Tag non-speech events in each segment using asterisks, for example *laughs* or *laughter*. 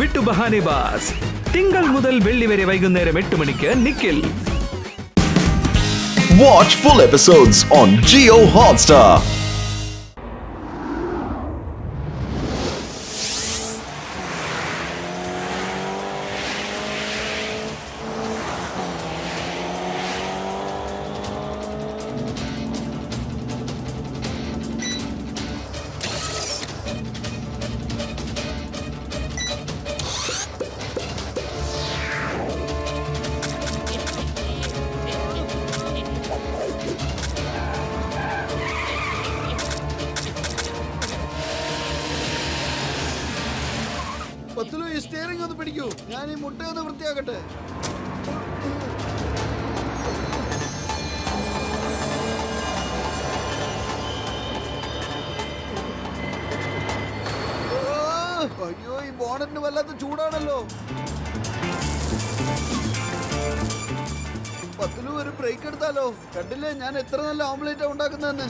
വിട്ടു ബഹാനെ ബാസ് തിങ്കൾ മുതൽ വെള്ളി വരെ വൈകുന്നേരം എട്ട് മണിക്ക് നിക്കിൽ Watch full episodes on Geo Hotstar. Steering ഒന്ന് പിടിക്കൂ. ഞാൻ ഈ മുട്ട ഒന്ന് വൃത്തിയാക്കട്ടെ. അയ്യോ ഈ ബോണറ്റിന് വല്ലാത്ത ചൂടാണല്ലോ. പത്തിലും ഒരു ബ്രേക്ക് എടുത്താലോ? കണ്ടില്ലേ ഞാൻ എത്ര നല്ല ഓംലേറ്റാ ഉണ്ടാക്കുന്നതെന്ന്?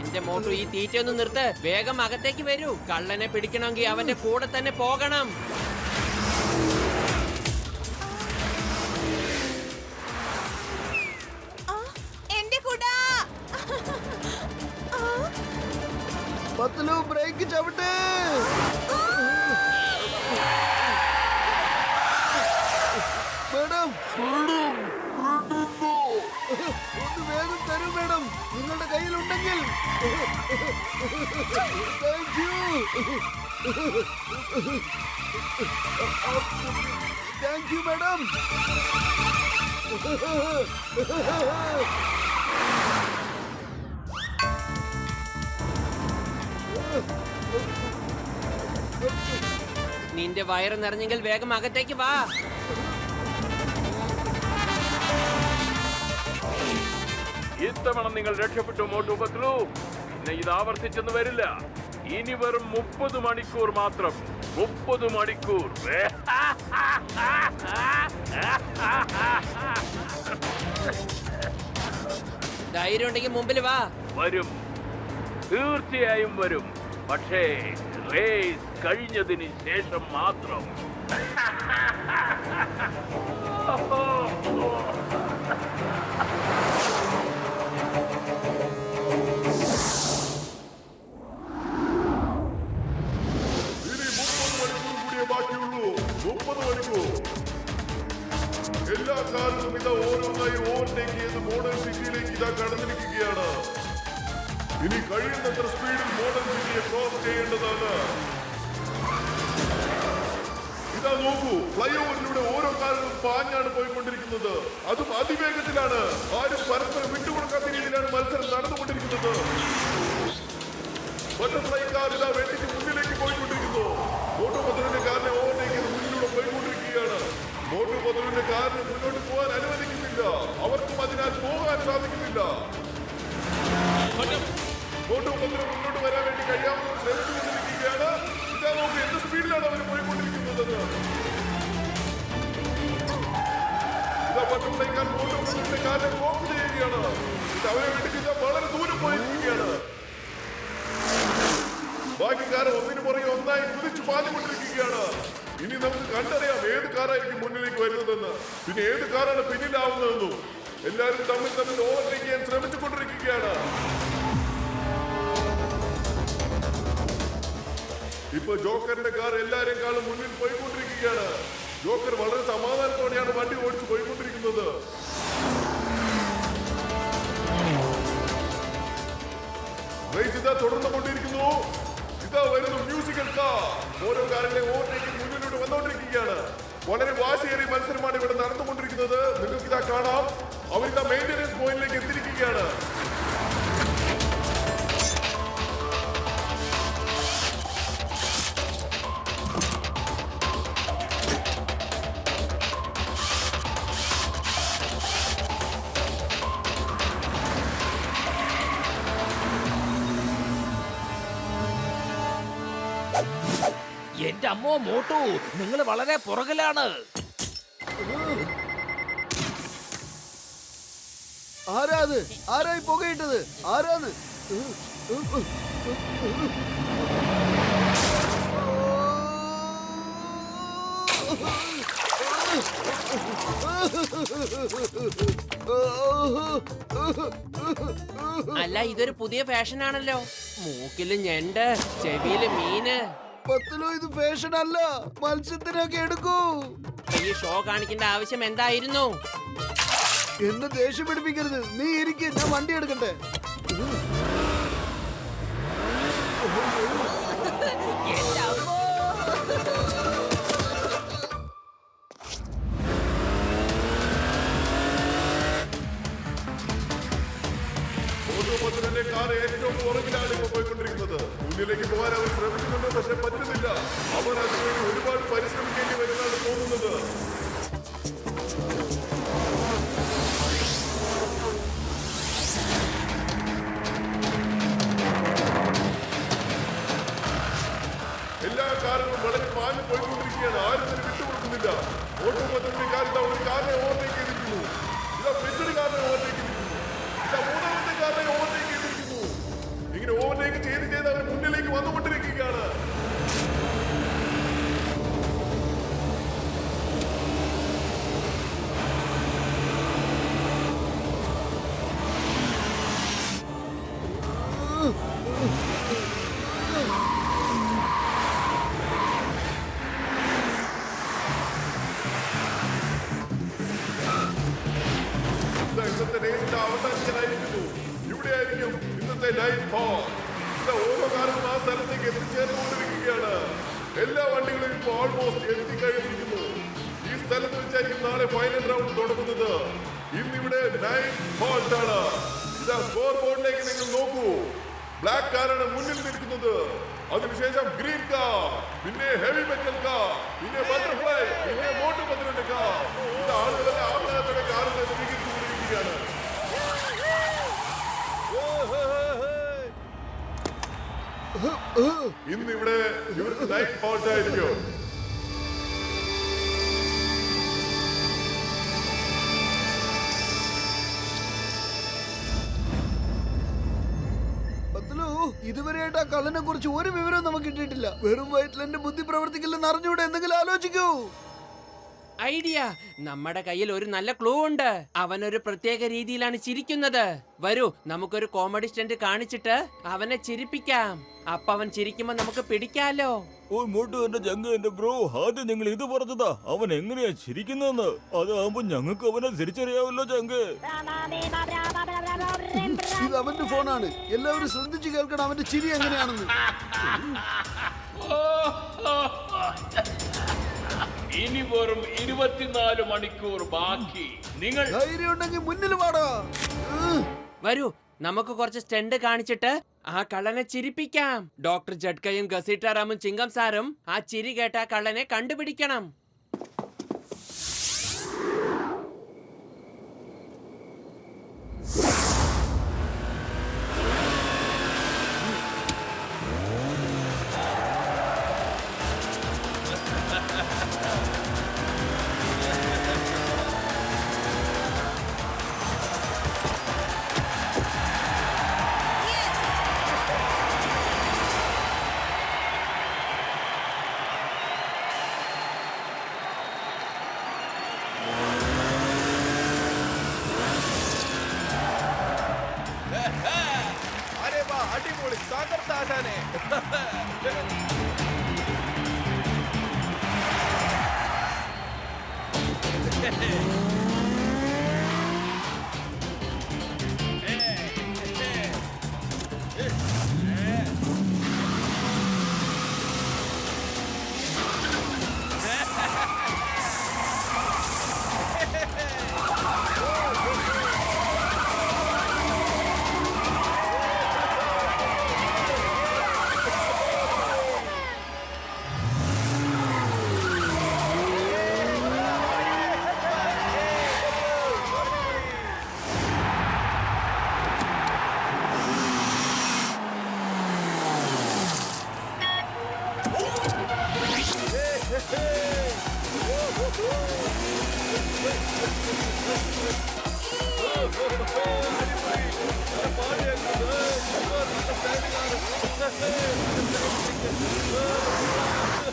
എന്റെ മോട്ടു ഈ തീറ്റ ഒന്ന് നിർത്ത്. വേഗം അകത്തേക്ക് വരൂ. കള്ളനെ പിടിക്കണമെങ്കിൽ അവന്റെ കൂടെ തന്നെ പോകണം. പത്തിലു ബ്രേക്ക് ചവിട്ട്. ഒന്ന് വേഗം തരൂ മേഡം. നിങ്ങളുടെ കയ്യിലുണ്ടെങ്കിൽ. Thank you thank you madam നിന്റെ വയറ് നിറഞ്ഞെങ്കിൽ വേഗം അകത്തേക്ക് വാ. ഇത്തവണ നിങ്ങൾ രക്ഷപ്പെട്ടു മോട്ടു പത്രു പിന്നെ ഇത് ആവർത്തിച്ചെന്ന് വരില്ല. ഇനി വെറും മുപ്പത് മണിക്കൂർ മാത്രം. മുപ്പത് മണിക്കൂർ. ധൈര്യം ഉണ്ടെങ്കിൽ മുമ്പിൽ വാ. വരും. തീർച്ചയായും വരും. പക്ഷേ റേസ് കഴിഞ്ഞതിന് ശേഷം മാത്രം. *laughs* സിറ്റിയെ ക്രോസ് ചെയ്യേണ്ടതാണ്. ഇതാ നോക്കൂ ഫ്ലൈ ഓവറിലൂടെ ഓരോ കാലവും പാഞ്ഞാണ് പോയിക്കൊണ്ടിരിക്കുന്നത്. അതും അതിവേഗത്തിലാണ്. ആരും പരസ്പരം വിട്ടുകൊടുക്കാത്ത രീതിയിലാണ് മത്സരം നടന്നുകൊണ്ടിരിക്കുന്നത്. ബട്ടർഫ്ലൈ കാർ ഇതാ വെട്ടിക്ക് മുന്നിലേക്ക് പോയിക്കൊണ്ടിരിക്കുന്നു. പിന്നെ പിന്നിലാവുന്നതെന്നു? എല്ലാവരും തമ്മിൽ തമ്മിൽ ഓവർടേക്ക് ചെയ്യാൻ ശ്രമിച്ചുകൊണ്ടിരിക്കുകയാണ്. ഇപ്പൊ ജോക്കറിന്റെ കാർ എല്ലാരെക്കാളും മുന്നിൽ പോയിക്കൊണ്ടിരിക്കുകയാണ്. ജോക്കർ വളരെ സമാധാനത്തോടെയാണ് വണ്ടി ഓടിച്ചു പോയിക്കൊണ്ടിരിക്കുന്നത്. ഇതാ തുടർന്നുകൊണ്ടിരിക്കുന്നു ഇതാ വരുന്നു മ്യൂസിക്കൽ കാർ ഓരോ കാറിലെ ഓവർടേക്ക് മുന്നിലോട്ട് വന്നുകൊണ്ടിരിക്കുകയാണ്. വളരെ വാശിയേറിയ മത്സരമാണ് ഇവിടെ നടന്നുകൊണ്ടിരിക്കുന്നത്. നിങ്ങൾക്ക് ഇതാ കാണാം. അവരിതാ മെയിന്റെനൻസ് പോയിന്റിലേക്ക് എത്തിയിരിക്കുകയാണ്. എന്റെ അമ്മോ മോട്ടു നിങ്ങൾ വളരെ പുറകിലാണ്. ആരാ അത് ആരായി പുകയിട്ടത്? ആരാന്ന് അല്ല ഇതൊരു പുതിയ ഫാഷൻ ആണല്ലോ മൂക്കിൽ ഞണ്ട് ചെവിയിൽ മീന്. പത്തിലോ ഇത് ഫാഷൻ അല്ല. മത്സ്യത്തിനൊക്കെ എടുക്കൂ. ഈ ഷോ കാണിക്കേണ്ട ആവശ്യം എന്തായിരുന്നു? എന്നെ ദേഷ്യം പിടിപ്പിക്കരുത്. നീ ഇരിക്കേ ഞാൻ വണ്ടി എടുക്കട്ടെ. പക്ഷെ പറ്റുന്നില്ല. അവർ അതിനുവേണ്ടി ഒരുപാട് പരിശ്രമിക്കേണ്ടി വരുന്നതാണ് തോന്നുന്നത്. എല്ലാ കാരണവും വളരെ പാഞ്ഞു പോയിക്കൊണ്ടിരിക്കുകയാണ് ആരും തന്നെ വിട്ടുകൊടുക്കുന്നില്ല. ഓട്ടോ പത്രത്തിന്റെ കാർ ഒരു കാറിനെ അവസാനിക്കാനായിരിക്കുന്നു ഇവിടെയായിരിക്കും ഇന്നത്തെ ലൈഫ് ഹോൾ ഇതാ ഓരോ കാലവും ആ സ്ഥലത്തേക്ക് എത്തിച്ചേർന്നുകൊണ്ടിരിക്കുകയാണ്. എല്ലാ വണ്ടികളും ഇപ്പോൾ ഓൾമോസ്റ്റ് എത്തിക്കഴിഞ്ഞിരിക്കുന്നു. ഈ സ്ഥലത്ത് വെച്ചായിരിക്കും നാളെ ഫൈനൽ റൗണ്ട് തുടങ്ങുന്നത്. ഇന്നിവിടെ നൈൻ ഹോൾട്ട് ആണ്. ഇതാ സ്കോർ ബോർഡിലേക്ക് നിങ്ങൾ നോക്കൂ. ബ്ലാക്ക് കാറാണ് മുന്നിൽ നിൽക്കുന്നത്. അതിനുശേഷം ഗ്രീൻ കാർ പിന്നെ ഹെവി മെറ്റൽ കാർ പിന്നെ ബട്ടർഫ്ലൈ പിന്നെ മോട്ടോർ പന്ത്രണ്ട് കാർ ഇത് ആളുകളെ ആഹ്ലാദത്തോടെ കാറുകൾ സ്വീകരിച്ചുകൊണ്ടിരിക്കുകയാണ് ഇന്ന് ഇവിടെ ഇവർക്ക് നൈറ്റ് ഹോൾട്ട് ആയിരിക്കും ഇതുവരെയായിട്ട് ആ കള്ളനെ കുറിച്ച് ഒരു വിവരവും നമുക്ക് കിട്ടിയിട്ടില്ല. വെറും വയറ്റിൽ എന്റെ ബുദ്ധി പ്രവർത്തിക്കില്ലെന്ന് അറിഞ്ഞൂടെ എന്തെങ്കിലും ആലോചിക്കൂ. ഐഡിയ. നമ്മുടെ കയ്യിൽ ഒരു നല്ല ക്ലൂ ഉണ്ട്. അവൻ ഒരു പ്രത്യേക രീതിയിലാണ് ചിരിക്കുന്നത്. വരൂ നമുക്കൊരു കോമഡി സ്റ്റന്റ് കാണിച്ചിട്ട് അവനെ ചിരിപ്പിക്കാം. അപ്പൊ അവൻ ചിരിക്കുമ്പോ നമുക്ക് പിടിക്കാലോ. ഓ മോട്ടു എന്റെ ജങ്ക് എന്റെ ബ്രോ ആദ്യം നിങ്ങൾ ഇത് പറഞ്ഞതാ. അവൻ എങ്ങനെയാ ചിരിക്കുന്നതെന്ന്? അതാകുമ്പോ ഞങ്ങൾക്ക് അവനെ തിരിച്ചറിയാവല്ലോ ജങ്ക് ഇത് അവന്റെ ഫോണാണ്. എല്ലാവരും ശ്രദ്ധിച്ചു കേൾക്കണം അവന്റെ ചിരി എങ്ങനെയാണെന്ന്. ഇനി വെറും ഇരുപത്തിനാല് മണിക്കൂർ ബാക്കി. നിങ്ങൾ ധൈര്യമുണ്ടെങ്കിൽ മുന്നിൽ പാടാ വരൂ നമുക്ക് കുറച്ച് സ്റ്റണ്ട് കാണിച്ചിട്ട് ആ കള്ളനെ ചിരിപ്പിക്കാം. ഡോക്ടർ ജഡ്കയും ഗസീട്ടാറാമും ചിങ്കം സാറും ആ ചിരി കേട്ട ആ കള്ളനെ കണ്ടുപിടിക്കണം.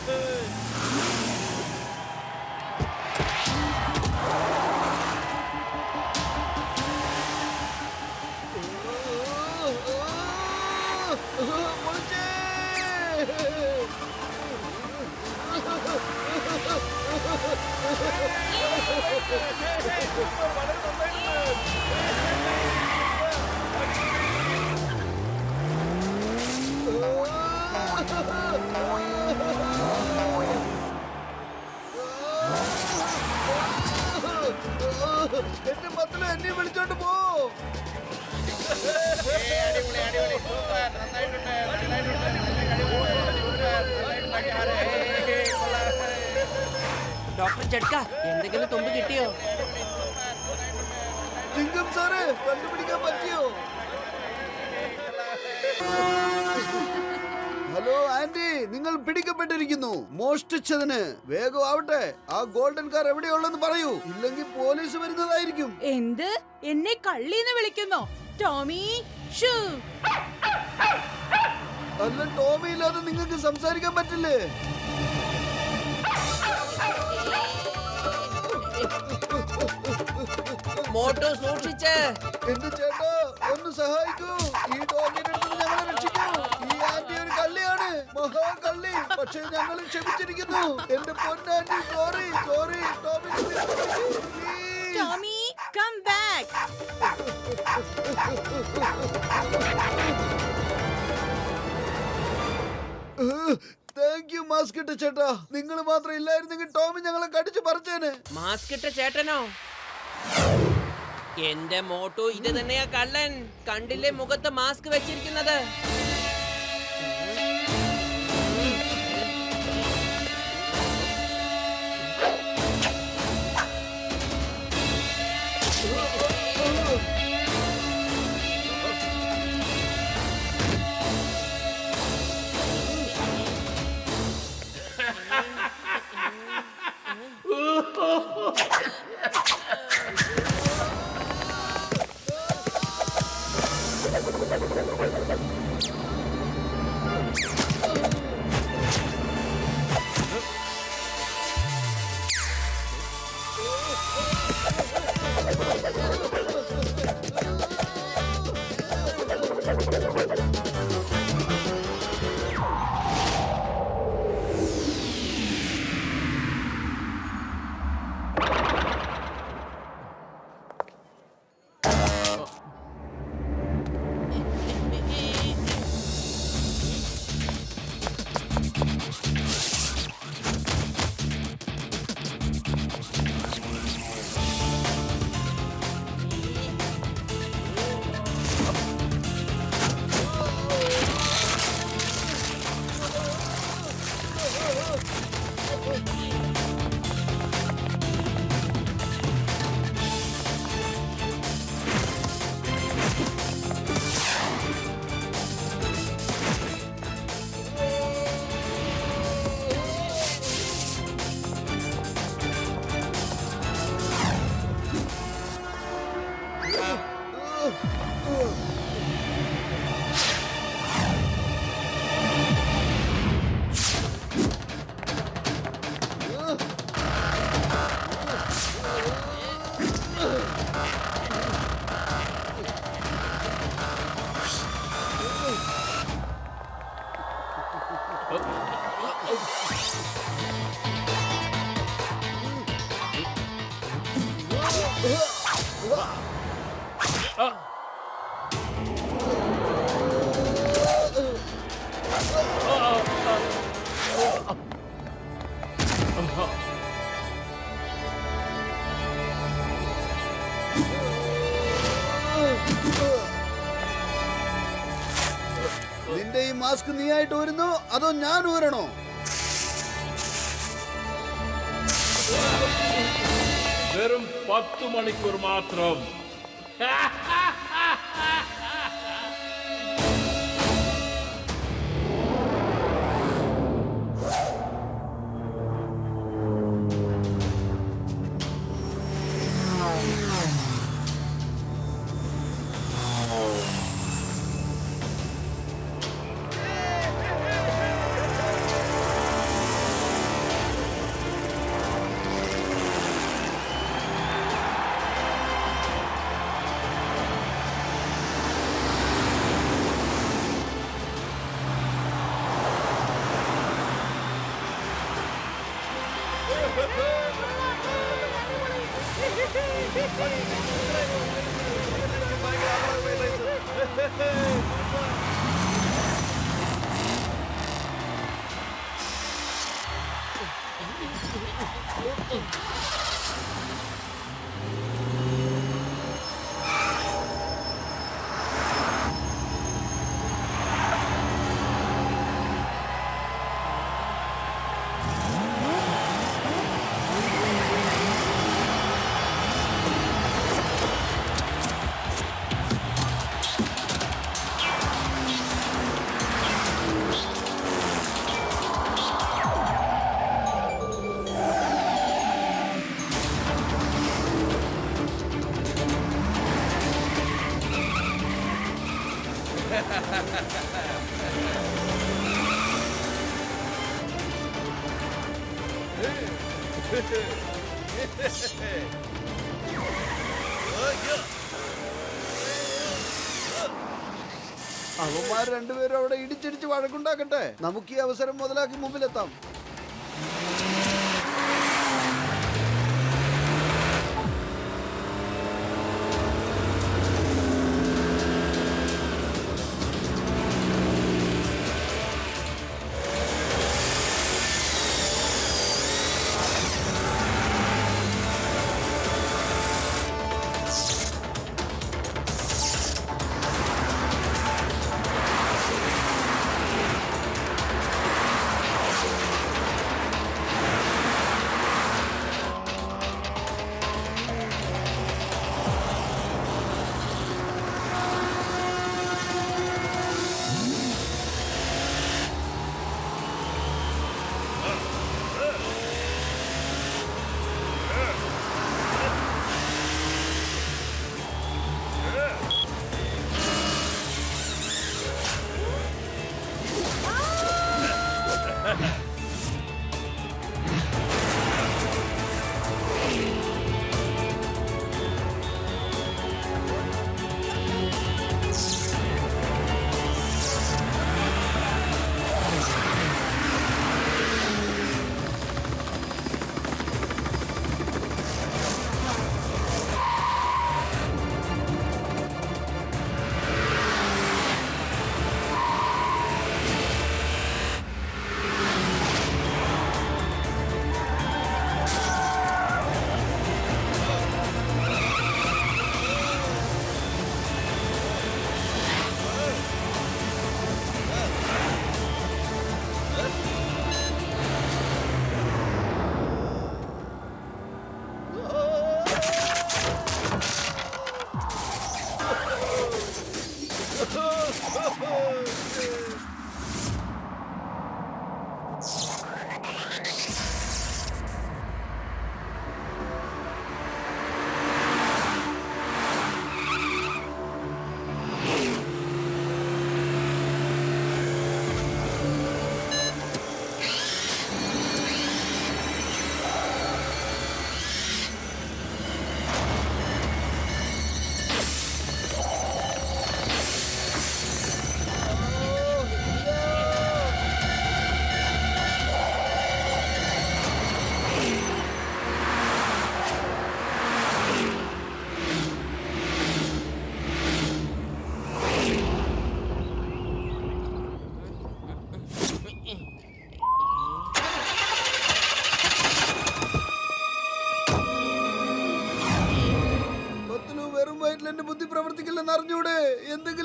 Hey! എന്റെ മക്കളെ എന്നെ വിളിച്ചോണ്ട് പോ. ഡോക്ടർ ചെടുക്ക. എന്തെങ്കിലും തുമ്പ് കിട്ടിയോ? സാറ് കണ്ടുപിടിക്കാൻ പറ്റിയോ? ഹലോ ആന്റി നിങ്ങൾ പിടിക്കപ്പെട്ടിരിക്കുന്നു. മോഷ്ടിച്ചതിന്. വേഗം ആവട്ടെ. ആ ഗോൾഡൻ കാർ എവിടെയുള്ളെന്ന് പറയൂ. ഇല്ലെങ്കിൽ പോലീസ് വരുന്നതായിരിക്കും. എന്ത്? എന്നെ കള്ളിന്ന് വിളിക്കുന്നോ? ടോമി ഷൂ. അല്ല ടോമി ഇല്ലാതെ നിങ്ങൾക്ക് സംസാരിക്കാൻ പറ്റില്ലേ? മോട്ടോ സൂക്ഷിച്ച്. എന്റെ ചേട്ടാ ഒന്ന് സഹായിക്കൂ. ഈ ഡോഗിന്റെ അടുത്ത് ഞങ്ങളെ രക്ഷിക്കൂ. ഈ ആന്റി ഒരു കള്ളിയാണ്. മഹാകള്ളി പക്ഷേ ഞങ്ങൾ ക്ഷമിച്ചിരിക്കുന്നു. എന്റെ പൊന്നാന്റി sorry sorry Tommy. Tommy come back thank you mask ഇട്ട ചേട്ടാ. നിങ്ങൾ മാത്രം ഇല്ലായിരുന്നെങ്കിൽ ടോമി ഞങ്ങളെ കടിച്ചു പറിച്ചേനെ. മാസ്ക് ഇട്ട ചേട്ടനോ? എന്റെ മോട്ടോ ഇത് തന്നെയാ കള്ളൻ. കണ്ടില്ലേ മുഖത്ത് മാസ്ക് വെച്ചിരിക്കുന്നത്? നിന്റെ *laughs* *laughs* *laughs* ആയിട്ട് ഊരുന്നു അതോ ഞാൻ ഊരണോ? വെറും പത്ത് മണിക്കൂർ മാത്രം. Hey! വഴക്കുണ്ടാക്കട്ടെ? നമുക്ക് ഈ അവസരം മുതലാക്കി മുമ്പിലെത്താം.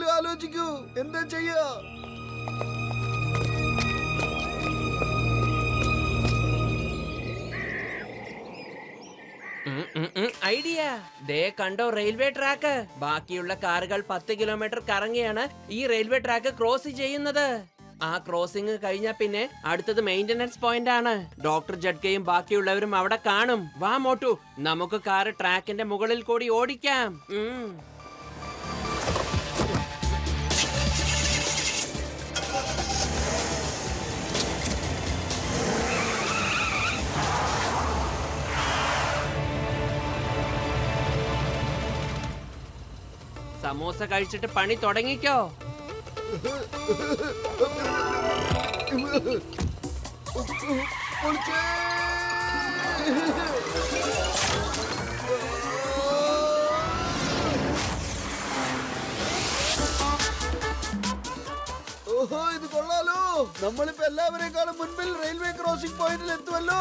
എന്തെങ്കിലും ആലോചിക്കൂ. എന്താ ചെയ്യാ? ഐഡിയ. ദേ കണ്ടോ റെയിൽവേ ട്രാക്ക്? ബാക്കിയുള്ള കാറുകൾ പത്ത് കിലോമീറ്റർ കറങ്ങിയാണ് ഈ റെയിൽവേ ട്രാക്ക് ക്രോസ് ചെയ്യുന്നത്. ആ ക്രോസിംഗ് കഴിഞ്ഞ പിന്നെ അടുത്തത് മെയിന്റനൻസ് പോയിന്റ് ആണ് ഡോക്ടർ ജഡ്കയും ബാക്കിയുള്ളവരും അവിടെ കാണും. വാ മോട്ടു. നമുക്ക് കാറ് ട്രാക്കിന്റെ മുകളിൽ കൂടി ഓടിക്കാം. സമോസ കഴിച്ചിട്ട് പണി തുടങ്ങിക്കോ. ഓഹോ ഇത് കൊള്ളാലോ. നമ്മളിപ്പോ എല്ലാവരെക്കാളും മുൻപിൽ റെയിൽവേ ക്രോസിംഗ് പോയിന്റിൽ എത്തുമല്ലോ